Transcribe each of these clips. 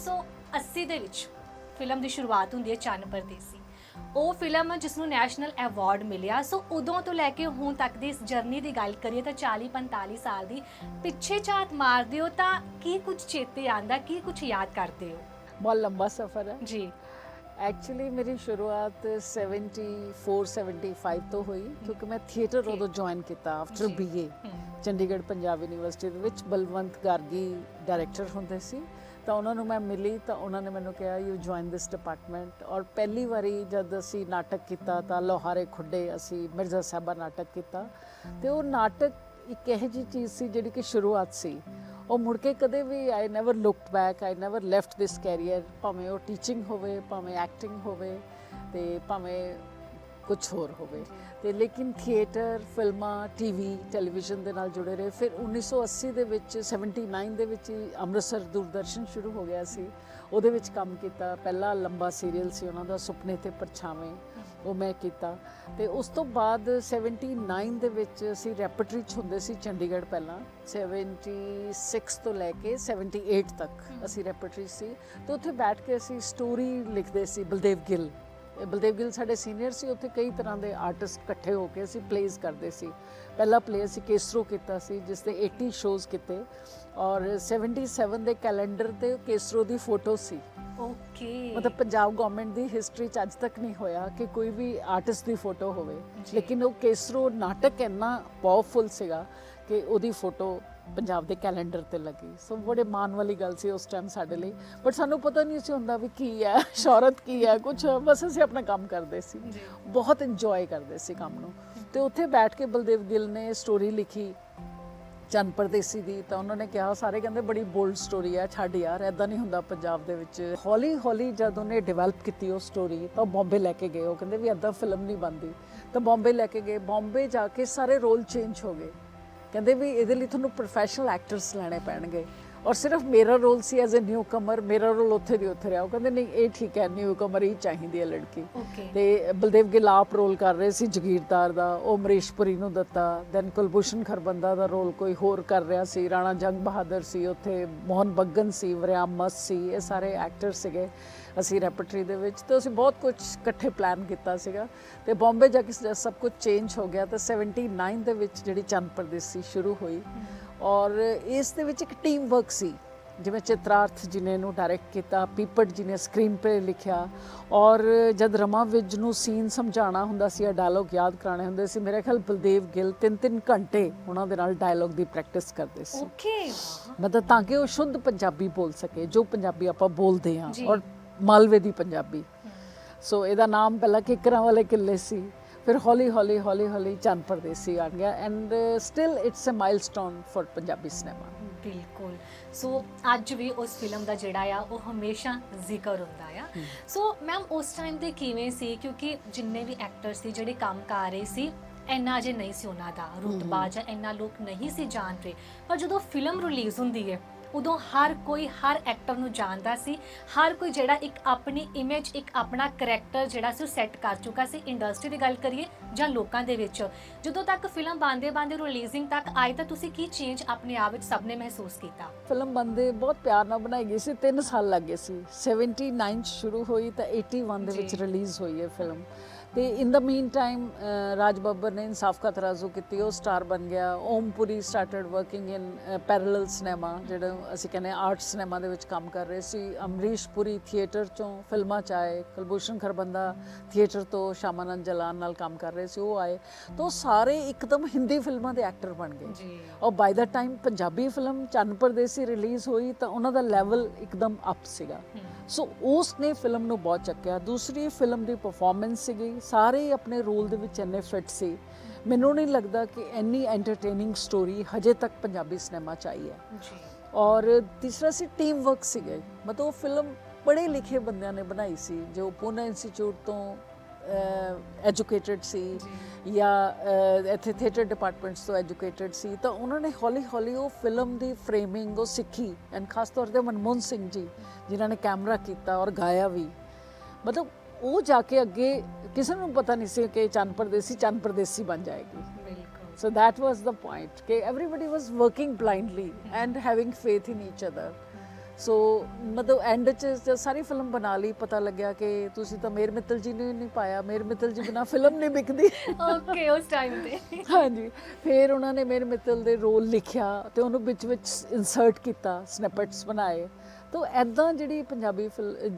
1980 ਦੇ ਵਿੱਚ ਫਿਲਮ ਦੀ ਸ਼ੁਰੂਆਤ ਹੁੰਦੀ ਹੈ ਚੰਨ ਪਰਦੇਸੀ। ਉਹ ਫਿਲਮ ਜਿਸ ਨੂੰ ਨੈਸ਼ਨਲ ਅਵਾਰਡ ਮਿਲਿਆ। ਸੋ ਉਦੋਂ ਤੋਂ ਲੈ ਕੇ ਹੁਣ ਤੱਕ ਦੀ ਇਸ ਜਰਨੀ ਦੀ ਗੱਲ ਕਰੀਏ ਤਾਂ 40 45 ਸਾਲ ਦੀ ਪਿੱਛੇ ਝਾਤ ਮਾਰਦੇ ਹੋ ਤਾਂ ਕੀ ਕੁਝ ਚੇਤੇ ਆਂਦਾ ਕੀ ਕੁਝ ਯਾਦ ਕਰਦੇ ਹੋ? ਬਹੁਤ ਲੰਬਾ ਸਫ਼ਰ ਹੈ। ਜੀ। ਐਕਚੁਅਲੀ ਮੇਰੀ ਸ਼ੁਰੂਆਤ 74 75 ਤੋਂ ਹੋਈ ਕਿਉਂਕਿ ਮੈਂ ਥੀਏਟਰ. ਉਦੋਂ ਜੁਆਇਨ ਕੀਤਾ after. BA Chandigarh Punjab university ਦੇ ਵਿੱਚ ਬਲਵੰਤ ਗਾਰਗੀ ਡਾਇਰੈਕਟਰ ਹੁੰਦੇ ਸੀ। ਤਾਂ ਉਹਨਾਂ ਨੂੰ ਮੈਂ ਮਿਲੀ ਤਾਂ ਉਹਨਾਂ ਨੇ ਮੈਨੂੰ ਕਿਹਾ ਯੂ ਜੁਆਇਨ ਦਿਸ ਡਿਪਾਰਟਮੈਂਟ ਔਰ ਪਹਿਲੀ ਵਾਰੀ ਜਦ ਅਸੀਂ ਨਾਟਕ ਕੀਤਾ ਤਾਂ ਲੋਹਾਰੇ ਖੁੱਡੇ ਅਸੀਂ ਮਿਰਜ਼ਾ ਸਾਹਿਬਾ ਨਾਟਕ ਕੀਤਾ ਤੇ ਉਹ ਨਾਟਕ ਇੱਕ ਇਹੋ ਜਿਹੀ ਚੀਜ਼ ਸੀ ਜਿਹੜੀ ਕਿ ਸ਼ੁਰੂਆਤ ਸੀ। ਉਹ ਮੁੜ ਕੇ ਕਦੇ ਵੀ I never looked back I never left this career ਭਾਵੇਂ ਉਹ ਟੀਚਿੰਗ ਹੋਵੇ, ਭਾਵੇਂ ਐਕਟਿੰਗ ਹੋਵੇ ਤੇ ਭਾਵੇਂ ਕੁਝ ਹੋਰ ਹੋਵੇ। ਤੇ ਲੇਕਿਨ ਥੀਏਟਰ, ਫਿਲਮਾਂ ਟੀਵੀ ਟੈਲੀਵਿਜ਼ਨ ਦੇ ਨਾਲ ਜੁੜੇ ਰਹੇ। ਫਿਰ 1980 ਦੇ ਵਿੱਚ 79 ਦੇ ਵਿੱਚ ਹੀ ਅੰਮ੍ਰਿਤਸਰ ਦੂਰਦਰਸ਼ਨ ਸ਼ੁਰੂ ਹੋ ਗਿਆ ਸੀ। ਉਹਦੇ ਵਿੱਚ ਕੰਮ ਕੀਤਾ। ਪਹਿਲਾ ਲੰਬਾ ਸੀਰੀਅਲ ਸੀ ਉਹਨਾਂ ਦਾ, ਸੁਪਨੇ ਤੇ ਪਰਛਾਵੇਂ। ਉਹ ਮੈਂ ਕੀਤਾ। ਤੇ ਉਸ ਤੋਂ ਬਾਅਦ 79 ਦੇ ਵਿੱਚ ਅਸੀਂ ਰੈਪਟਰੀ ਚ ਹੁੰਦੇ ਸੀ ਚੰਡੀਗੜ੍ਹ ਪਹਿਲਾਂ। 76 ਤੋਂ ਲੈ ਕੇ 78 ਤੱਕ ਅਸੀਂ ਰੈਪਟਰੀ ਸੀ। ਤੇ ਉੱਥੇ ਬੈਠ ਕੇ ਅਸੀਂ ਸਟੋਰੀ ਲਿਖਦੇ ਸੀ ਬਲਦੇਵ ਗਿੱਲ। ਬਲਦੇਵ ਗਿੱਲ ਸਾਡੇ ਸੀਨੀਅਰ ਸੀ ਉੱਥੇ ਕਈ ਤਰ੍ਹਾਂ ਦੇ ਆਰਟਿਸਟ ਇਕੱਠੇ ਹੋ ਕੇ ਅਸੀਂ ਪਲੇਸ ਕਰਦੇ ਸੀ। ਪਹਿਲਾ ਪਲੇ ਅਸੀਂ ਕੇਸਰੋ ਕੀਤਾ ਸੀ ਜਿਸ ਦੇ 80 ਸ਼ੋਜ਼ ਕੀਤੇ। ਔਰ 77 ਦੇ ਕੈਲੰਡਰ ਤੇ ਕੇਸਰੋ ਦੀ ਫੋਟੋ ਸੀ। ਓਕੇ ਮਤਲਬ ਪੰਜਾਬ ਗਵਰਨਮੈਂਟ ਦੀ ਹਿਸਟਰੀ ਚ ਅੱਜ ਤੱਕ ਨਹੀਂ ਹੋਇਆ ਕਿ ਕੋਈ ਵੀ ਆਰਟਿਸਟ ਦੀ ਫੋਟੋ ਹੋਵੇ। ਲੇਕਿਨ ਉਹ ਕੇਸਰੋ ਨਾਟਕ ਇੰਨਾ ਪਾਵਰਫੁਲ ਸੀਗਾ ਕਿ ਉਹਦੀ ਫੋਟੋ ਪੰਜਾਬ ਦੇ ਕੈਲੰਡਰ ਤੇ ਲੱਗੀ। ਸੋ ਬੜੇ ਮਾਣ ਵਾਲੀ ਗੱਲ ਸੀ ਉਸ ਟਾਈਮ ਸਾਡੇ ਲਈ। ਬਟ ਸਾਨੂੰ ਪਤਾ ਨਹੀਂ ਸੀ ਹੁੰਦਾ ਵੀ ਕੀ ਹੈ ਸ਼ੌਹਰਤ ਕੀ ਹੈ ਕੁਝ ਬਸ ਅਸੀਂ ਆਪਣਾ ਕੰਮ ਕਰਦੇ ਸੀ। ਬਹੁਤ ਇੰਜੋਏ ਕਰਦੇ ਸੀ ਕੰਮ ਨੂੰ। ਤੇ ਉੱਥੇ ਬੈਠ ਕੇ ਬਲਦੇਵ ਗਿੱਲ ਨੇ ਸਟੋਰੀ ਲਿਖੀ ਚੰਨ ਪਰਦੇਸੀ ਦੀ। ਤਾਂ ਉਹਨਾਂ ਨੇ ਕਿਹਾ ਸਾਰੇ ਕਹਿੰਦੇ ਬੜੀ ਬੋਲਡ ਸਟੋਰੀ ਹੈ ਛੱਡ ਯਾਰ ਐਦਾਂ ਨਹੀਂ ਹੁੰਦਾ ਪੰਜਾਬ ਦੇ ਵਿੱਚ। ਹੌਲੀ ਹੌਲੀ ਜਦ ਉਹਨੇ ਡਿਵੈਲਪ ਕੀਤੀ ਉਹ ਸਟੋਰੀ ਤਾਂ ਬੰਬੇ ਲੈ ਕੇ ਗਏ। ਉਹ ਕਹਿੰਦੇ ਵੀ ਐਦਾਂ ਫਿਲਮ ਨਹੀਂ ਬਣਦੀ। ਤਾਂ ਬੰਬੇ ਲੈ ਕੇ ਗਏ। ਬੰਬੇ ਜਾ ਕੇ ਸਾਰੇ ਰੋਲ ਚੇਂਜ ਹੋ ਗਏ। ਕਹਿੰਦੇ ਵੀ ਇਹਦੇ ਲਈ ਤੁਹਾਨੂੰ ਪ੍ਰੋਫੈਸ਼ਨਲ ਐਕਟਰਸ ਲੈਣੇ ਪੈਣਗੇ। ਔਰ ਸਿਰਫ ਮੇਰਾ ਰੋਲ ਸੀ ਐਜ਼ ਅ ਨਿਊ ਕਮਰ ਮੇਰਾ ਰੋਲ ਉੱਥੇ ਦੀ ਉੱਥੇ ਰਿਹਾ। ਉਹ ਕਹਿੰਦੇ ਨਹੀਂ ਇਹ ਠੀਕ ਹੈ ਨਿਊ ਕਮਰ ਹੀ ਚਾਹੀਦੀ ਹੈ ਲੜਕੀ। ਤੇ ਬਲਦੇਵ ਗਿੱਲ ਆਪ ਰੋਲ ਕਰ ਰਹੇ ਸੀ ਜਗੀਰਦਾਰ ਦਾ ਉਹ ਅਮਰੀਸ਼ਪੁਰੀ ਨੂੰ ਦਿੱਤਾ। ਦੈਨ ਕੁਲਭੂਸ਼ਣ ਖਰਬੰਦਾ ਦਾ ਰੋਲ ਕੋਈ ਹੋਰ ਕਰ ਰਿਹਾ ਸੀ। ਰਾਣਾ ਜੰਗ ਬਹਾਦਰ ਸੀ ਉੱਥੇ ਮੋਹਨ ਬੱਗਨ ਸੀ ਵਰਿਆਮ ਮਸ ਸੀ ਇਹ ਸਾਰੇ ਐਕਟਰ ਸੀਗੇ ਅਸੀਂ ਰੈਪਟਰੀ ਦੇ ਵਿੱਚ। ਤੇ ਅਸੀਂ ਬਹੁਤ ਕੁਝ ਇਕੱਠੇ ਪਲਾਨ ਕੀਤਾ ਸੀਗਾ। ਤੇ ਬੰਬੇ ਜਾ ਕੇ ਸਭ ਕੁਝ ਚੇਂਜ ਹੋ ਗਿਆ। ਤੇ 79 ਦੇ ਵਿੱਚ ਜਿਹੜੀ ਚੰਨ ਪਰਦੇਸੀ ਸ਼ੁਰੂ ਹੋਈ। ਔਰ ਇਸ ਦੇ ਵਿੱਚ ਇੱਕ ਟੀਮ ਵਰਕ ਸੀ। ਜਿਵੇਂ ਚਿਤਰਾਰਥ ਜੀ ਨੇ ਇਹਨੂੰ ਡਾਇਰੈਕਟ ਕੀਤਾ ਪੀਪਟ ਜੀ ਨੇ ਸਕਰੀਨ ਤੇ ਲਿਖਿਆ ਔਰ ਜਦ ਰਮਾ ਵਿਜ ਨੂੰ ਸੀਨ ਸਮਝਾਉਣਾ ਹੁੰਦਾ ਸੀ ਜਾਂ ਡਾਇਲੌਗ ਯਾਦ ਕਰਾਣੇ ਹੁੰਦੇ ਸੀ ਮੇਰੇ ਖਿਆਲ ਬਲਦੇਵ ਗਿੱਲ ਤਿੰਨ ਤਿੰਨ ਘੰਟੇ ਉਹਨਾਂ ਦੇ ਨਾਲ ਡਾਇਲੌਗ ਦੀ ਪ੍ਰੈਕਟਿਸ ਕਰਦੇ ਸੀ। ਓਕੇ ਮਤਲਬ ਤਾਂ ਕਿ ਉਹ ਸ਼ੁੱਧ ਪੰਜਾਬੀ ਬੋਲ ਸਕੇ ਜੋ ਪੰਜਾਬੀ ਆਪਾਂ ਬੋਲਦੇ ਹਾਂ। ਔਰ ਮਾਲਵੇ ਦੀ ਪੰਜਾਬੀ। ਸੋ ਇਹਦਾ ਨਾਮ ਪਹਿਲਾਂ ਕਿਕਰਾਂ ਵਾਲੇ ਕਿੱਲੇ ਸੀ ਫਿਰ ਹੌਲੀ ਹੌਲੀ ਹੌਲੀ ਹੌਲੀ ਚੰਨ ਪਰਦੇਸੀ ਆ ਗਿਆ and still it's a milestone for Punjabi cinema ਬਿਲਕੁਲ। ਸੋ ਅੱਜ ਵੀ ਉਸ ਫਿਲਮ ਦਾ ਜਿਹੜਾ ਆ ਉਹ ਹਮੇਸ਼ਾ ਜ਼ਿਕਰ ਹੁੰਦਾ ਆ। ਸੋ ਮੈਮ ਉਸ ਟਾਈਮ ਤੇ ਕਿਵੇਂ ਸੀ? ਕਿਉਂਕਿ ਜਿੰਨੇ ਵੀ ਐਕਟਰ ਸੀ ਜਿਹੜੇ ਕੰਮ ਕਰ ਰਹੇ ਸੀ ਇੰਨਾ ਅਜੇ ਨਹੀਂ ਸੀ ਉਹਨਾਂ ਦਾ। ਰੁਤਬਾ ਜਾਂ ਇੰਨਾ ਲੋਕ ਨਹੀਂ ਸੀ ਜਾਣਦੇ ਪਰ ਜਦੋਂ ਫਿਲਮ ਰਿਲੀਜ਼ ਹੁੰਦੀ ਹੈ ਉਦੋਂ ਹਰ ਕੋਈ ਹਰ ਐਕਟਰ ਨੂੰ ਜਾਣਦਾ ਸੀ ਹਰ ਕੋਈ ਜਿਹੜਾ ਇੱਕ ਆਪਣੀ ਇਮੇਜ ਇੱਕ ਆਪਣਾ ਕੈਰੈਕਟਰ ਜਿਹੜਾ ਸੀ ਉਹ ਸੈੱਟ ਕਰ ਚੁੱਕਾ ਸੀ। ਇੰਡਸਟਰੀ ਦੀ ਗੱਲ ਕਰੀਏ ਜਾਂ ਲੋਕਾਂ ਦੇ ਵਿੱਚ ਜਦੋਂ ਤੱਕ ਫਿਲਮ ਬੰਦੇ ਬੰਦੇ ਰਿਲੀਜ਼ਿੰਗ ਤੱਕ ਆਈ ਤਾਂ ਤੁਸੀਂ ਕੀ ਚੇਂਜ ਆਪਣੇ ਆਪ ਵਿੱਚ ਸਭ ਨੇ ਮਹਿਸੂਸ ਕੀਤਾ? ਫਿਲਮ ਬੰਦੇ ਬਹੁਤ ਪਿਆਰ ਨਾਲ ਬਣਾਈ ਗਈ ਸੀ 3 ਸਾਲ ਲੱਗੇ ਸੀ। 79 ਚ ਸ਼ੁਰੂ ਹੋਈ ਤਾਂ 81 ਦੇ ਵਿੱਚ। ਰਿਲੀਜ਼ ਹੋਈ ਹੈ ਫਿਲਮ। ਤੇ ਇਨ ਦਾ ਮੀਨ ਟਾਈਮ ਰਾਜ ਬੱਬਰ ਨੇ ਇਨਸਾਫ ਕਾ ਤਰਾਜ਼ੂ ਕੀਤੀ ਉਹ ਸਟਾਰ ਬਣ ਗਿਆ। Om Puri started working in parallel cinema ਜਿਹੜਾ ਅਸੀਂ ਕਹਿੰਦੇ ਆਰਟ ਸਿਨੇਮਾ ਦੇ ਵਿੱਚ ਕੰਮ ਕਰ ਰਹੇ ਸੀ। ਅਮਰੀਸ਼ ਪੁਰੀ ਥੀਏਟਰ ਚੋਂ ਫਿਲਮਾਂ ਚ ਆਏ ਕੁਲਭੂਸ਼ਣ ਖਰਬੰਦਾ ਥੀਏਟਰ ਤੋਂ ਸ਼ਾਮਾਨੰਦ ਜਲਾਨ ਨਾਲ ਕੰਮ ਕਰ ਰਹੇ ਸੀ ਉਹ ਆਏ। ਤਾਂ ਉਹ ਸਾਰੇ ਇੱਕਦਮ ਹਿੰਦੀ ਫਿਲਮਾਂ ਦੇ ਐਕਟਰ ਬਣ ਗਏ। ਜੀ। ਔਰ by the time Punjabi film Chann Pardesi release ਹੋਈ ਤਾਂ ਉਹਨਾਂ ਦਾ ਲੈਵਲ ਇੱਕਦਮ ਅਪ ਸੀਗਾ। ਸੋ ਉਸ ਨੇ ਫਿਲਮ ਨੂੰ ਬਹੁਤ ਚੱਕਿਆ। ਦੂਸਰੀ ਫਿਲਮ ਦੀ ਪਰਫਾਰਮੈਂਸ ਸੀਗੀ ਸਾਰੇ ਆਪਣੇ ਰੋਲ ਦੇ ਵਿੱਚ ਇੰਨੇ ਫਿੱਟ ਸੀ। ਮੈਨੂੰ ਨਹੀਂ ਲੱਗਦਾ ਕਿ ਇੰਨੀ ਐਂਟਰਟੇਨਿੰਗ ਸਟੋਰੀ ਹਜੇ ਤੱਕ ਪੰਜਾਬੀ ਸਿਨੇਮਾ 'ਚ ਆਈ ਹੈ। ਜੀ। ਔਰ ਤੀਸਰਾ ਸੀ ਟੀਮ ਵਰਕ ਸੀਗਾ। ਮਤਲਬ ਉਹ ਫਿਲਮ ਪੜ੍ਹੇ ਲਿਖੇ ਬੰਦਿਆਂ ਨੇ ਬਣਾਈ ਸੀ ਜੋ ਪੂਨਾ ਇੰਸਟੀਚਿਊਟ ਤੋਂ ਐਜੂਕੇਟਿਡ ਸੀ ਜਾਂ। ਇੱਥੇ ਥੀਏਟਰ ਡਿਪਾਰਟਮੈਂਟਸ ਤੋਂ ਐਜੂਕੇਟਿਡ ਸੀ। ਤਾਂ ਉਹਨਾਂ ਨੇ ਹੌਲੀ ਹੌਲੀ ਉਹ ਫਿਲਮ ਦੀ ਫਰੇਮਿੰਗ ਉਹ ਸਿੱਖੀ। ਐਂਡ ਖਾਸ ਤੌਰ ਤੇ ਮਨਮੋਹਨ ਸਿੰਘ ਜੀ ਜਿਨ੍ਹਾਂ ਨੇ ਕੈਮਰਾ ਕੀਤਾ ਔਰ ਗਾਇਆ ਵੀ। ਮਤਲਬ ਉਹ ਜਾ ਕੇ ਅੱਗੇ ਕਿਸੇ ਨੂੰ ਪਤਾ ਨਹੀਂ ਸੀ ਕਿ ਚੰਨ ਪਰਦੇਸੀ ਚੰਨ ਪਰਦੇਸੀ ਬਣ ਜਾਏਗੀ। ਬਿਲਕੁਲ। So that was the point. Okay, everybody was working blindly and having faith in each other. ਸੋ ਮਤਲਬ ਐਂਡ 'ਚ ਜਦ ਸਾਰੀ ਫਿਲਮ ਬਣਾ ਲਈ ਪਤਾ ਲੱਗਿਆ ਕਿ ਤੁਸੀਂ ਤਾਂ ਮੇਰ ਮਿੱਤਲ ਜੀ ਨੂੰ ਨਹੀਂ ਪਾਇਆ ਮੇਰ ਮਿੱਤਲ ਜੀ ਬਿਨਾ ਫਿਲਮ ਨਹੀਂ ਵਿਕਦੀ। ਓਕੇ ਉਸ ਟਾਈਮ ਤੇ। ਹਾਂਜੀ। ਫਿਰ ਉਹਨਾਂ ਨੇ ਮੇਰੇ ਮਿੱਤਲ ਦੇ ਰੋਲ ਲਿਖਿਆ ਤੇ ਉਹਨੂੰ ਵਿੱਚ ਵਿੱਚ ਇਨਸਰਟ ਕੀਤਾ ਸਨੈਪਟਸ ਬਣਾਏ। ਤਾਂ ਐਦਾਂ ਜਿਹੜੀ ਪੰਜਾਬੀ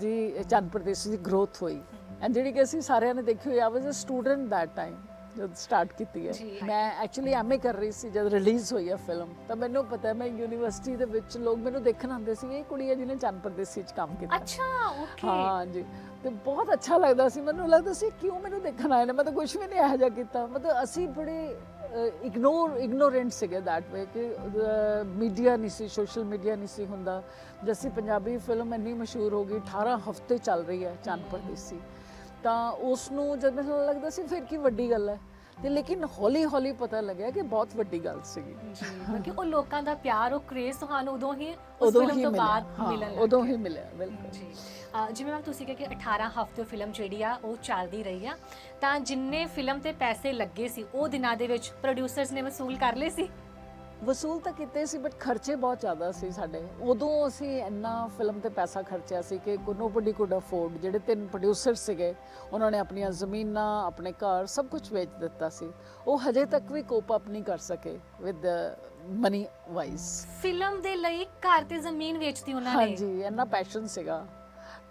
ਦੀ ਚੰਦ ਪ੍ਰਦੇਸ਼ ਦੀ ਗਰੋਥ ਹੋਈ। ਐਂਡ ਜਿਹੜੀ ਕਿ ਅਸੀਂ ਸਾਰਿਆਂ ਨੇ ਦੇਖੀ ਹੋਈ ਆ was a student that time ਜਦ ਸਟਾਰਟ ਕੀਤੀ ਹੈ। ਮੈਂ ਐਕਚੁਅਲੀ ਐਮਏ ਕਰ ਰਹੀ ਸੀ ਜਦ ਰਿਲੀਜ਼ ਹੋਈ ਹੈ ਫਿਲਮ ਤਾਂ ਮੈਨੂੰ ਪਤਾ ਹੈ ਮੈਂ ਯੂਨੀਵਰਸਿਟੀ ਦੇ ਵਿੱਚ ਲੋਕ ਮੈਨੂੰ ਦੇਖਣ ਆਉਂਦੇ ਸੀ ਇਹ ਕੁੜੀ ਹੈ ਜਿਹਨੇ ਚੰਦ ਪ੍ਰਦੇਸ਼ 'ਚ ਕੰਮ ਕੀਤਾ। ਅੱਛਾ ਓਕੇ ਹਾਂ ਜੀ ਤੇ ਬਹੁਤ ਅੱਛਾ ਲੱਗਦਾ ਸੀ ਮੈਨੂੰ ਲੱਗਦਾ ਸੀ ਕਿਉਂ ਮੈਨੂੰ ਦੇਖਣ ਆਏ ਨੇ? ਮੈਂ ਤਾਂ ਕੁਝ ਵੀ ਨਹੀਂ ਇਹੋ ਜਿਹਾ ਕੀਤਾ। ਮਤਲਬ ਅਸੀਂ ਬੜੇ ਇਗਨੋਰ ਇਗਨੋਰੈਂਟ ਸੀਗੇ ਦੈਟ ਵੇ ਕਿ ਮੀਡੀਆ ਨਹੀਂ ਸੀ ਸੋਸ਼ਲ ਮੀਡੀਆ ਨਹੀਂ ਸੀ ਹੁੰਦਾ। ਜੈਸੀ, ਪੰਜਾਬੀ ਫਿਲਮ ਇੰਨੀ ਮਸ਼ਹੂਰ ਹੋ ਗਈ 18 ਹਫ਼ਤੇ ਚੱਲ ਰਹੀ ਹੈ ਚੰਨ ਪਰਦੇਸੀ ਤਾਂ ਉਸ ਨੂੰ ਜਦ ਮੈਨੂੰ ਲੱਗਦਾ ਸੀ, ਫਿਰ ਕੀ ਵੱਡੀ ਗੱਲ ਹੈ? ਤੇ ਲੇਕਿਨ ਹੌਲੀ ਹੌਲੀ ਪਤਾ ਲੱਗਿਆ ਕਿ ਬਹੁਤ ਵੱਡੀ ਗੱਲ ਸੀਗੀ। ਜੀ ਕਿਉਂਕਿ ਉਹ ਲੋਕਾਂ ਦਾ ਪਿਆਰ ਉਹ ਕ੍ਰੇਜ਼ ਤੁਹਾਨੂੰ ਉਦੋਂ ਹੀ ਉਸ ਉਦੋਂ ਫਿਲਮ ਹੀ ਤੋਂ ਮਿਲਿਆ। ਬਾਅਦ ਲੱਗ ਉਦੋਂ। ਹੀ ਮਿਲਿਆ ਬਿਲਕੁਲ। ਜੀ। ਅ, ਜਿਵੇਂ ਮੈਮ ਤੁਸੀਂ ਕਿਹਾ ਕਿ 18 ਹਫ਼ਤੇ ਫਿਲਮ ਜਿਹੜੀ ਆ ਉਹ ਚੱਲਦੀ ਰਹੀ ਆ। ਤਾਂ ਜਿੰਨੇ ਫਿਲਮ ਤੇ ਪੈਸੇ ਲੱਗੇ ਸੀ ਉਹ ਦਿਨਾਂ ਦੇ ਵਿੱਚ ਪ੍ਰੋਡਿਊਸਰਸ ਨੇ ਵਸੂਲ ਕਰ ਲਏ ਸੀ? ਵਸੂਲ ਤਾਂ ਕੀਤੇ ਸੀ ਬਟ ਖਰਚੇ ਬਹੁਤ ਜ਼ਿਆਦਾ ਸੀ ਸਾਡੇ। ਉਦੋਂ ਅਸੀਂ ਇੰਨਾ ਫਿਲਮ ਤੇ ਪੈਸਾ ਖਰਚਿਆ ਸੀ ਕਿ ਨੋਬਡੀ ਕੁਡ ਅਫੋਰਡ ਜਿਹੜੇ ਤਿੰਨ ਪ੍ਰੋਡਿਊਸਰ ਸੀਗੇ ਉਹਨਾਂ ਨੇ ਆਪਣੀਆਂ ਜ਼ਮੀਨਾਂ ਆਪਣੇ ਘਰ ਸਭ ਕੁਝ ਵੇਚ ਦਿੱਤਾ ਸੀ। ਉਹ ਹਜੇ ਤੱਕ ਵੀ ਕੋਪ ਅਪ ਨਹੀਂ ਕਰ ਸਕੇ ਵਿਦ ਮਨੀ ਵਾਈਜ਼ ਫਿਲਮ ਦੇ ਲਈ ਘਰ ਤੇ ਜ਼ਮੀਨ ਵੇਚਤੀ ਉਹਨਾਂ ਨੇ। ਹਾਂਜੀ ਇੰਨਾ ਪੈਸ਼ਨ ਸੀਗਾ।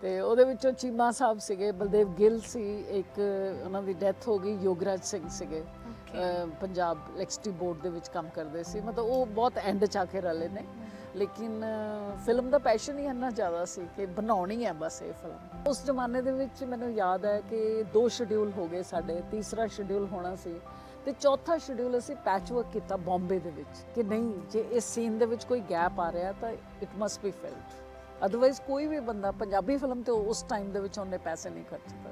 ਤੇ ਉਹਦੇ ਵਿੱਚੋਂ ਚੀਮਾ ਸਾਹਿਬ ਸੀਗੇ ਬਲਦੇਵ ਗਿੱਲ ਸੀ ਇੱਕ ਉਹਨਾਂ ਦੀ ਡੈਥ ਹੋ ਗਈ ਯੋਗਰਾਜ ਸਿੰਘ ਸੀਗੇ। ਪੰਜਾਬ ਇਲੈਕਟ੍ਰਿਸਿਟੀ ਬੋਰਡ ਦੇ ਵਿੱਚ ਕੰਮ ਕਰਦੇ ਸੀ। ਮਤਲਬ ਉਹ ਬਹੁਤ ਐਂਡ ਚ ਆ ਕੇ ਰਲੇ ਨੇ। ਲੇਕਿਨ ਫਿਲਮ ਦਾ ਪੈਸ਼ਨ ਹੀ ਇੰਨਾ ਜ਼ਿਆਦਾ ਸੀ ਕਿ ਬਣਾਉਣੀ ਹੈ ਬਸ ਇਹ ਫਿਲਮ ਉਸ ਜ਼ਮਾਨੇ ਦੇ ਵਿੱਚ ਮੈਨੂੰ ਯਾਦ ਹੈ ਕਿ ਦੋ ਸ਼ਡਿਊਲ ਹੋ ਗਏ ਸਾਡੇ। ਤੀਸਰਾ ਸ਼ਡਿਊਲ ਹੋਣਾ ਸੀ ਤੇ ਚੌਥਾ ਸ਼ਡਿਊਲ ਅਸੀਂ ਪੈਚਵਰਕ ਕੀਤਾ ਬੰਬੇ ਦੇ ਵਿੱਚ ਕਿ ਨਹੀਂ, ਜੇ ਇਸ ਸੀਨ ਦੇ ਵਿੱਚ ਕੋਈ ਗੈਪ ਆ ਰਿਹਾ ਤਾਂ it must be filled otherwise ਕੋਈ ਵੀ ਬੰਦਾ ਪੰਜਾਬੀ ਫਿਲਮ ਤੇ ਉਸ ਟਾਈਮ ਦੇ ਵਿੱਚ ਉਹਨੇ ਪੈਸੇ ਨਹੀਂ ਖਰਚਦਾ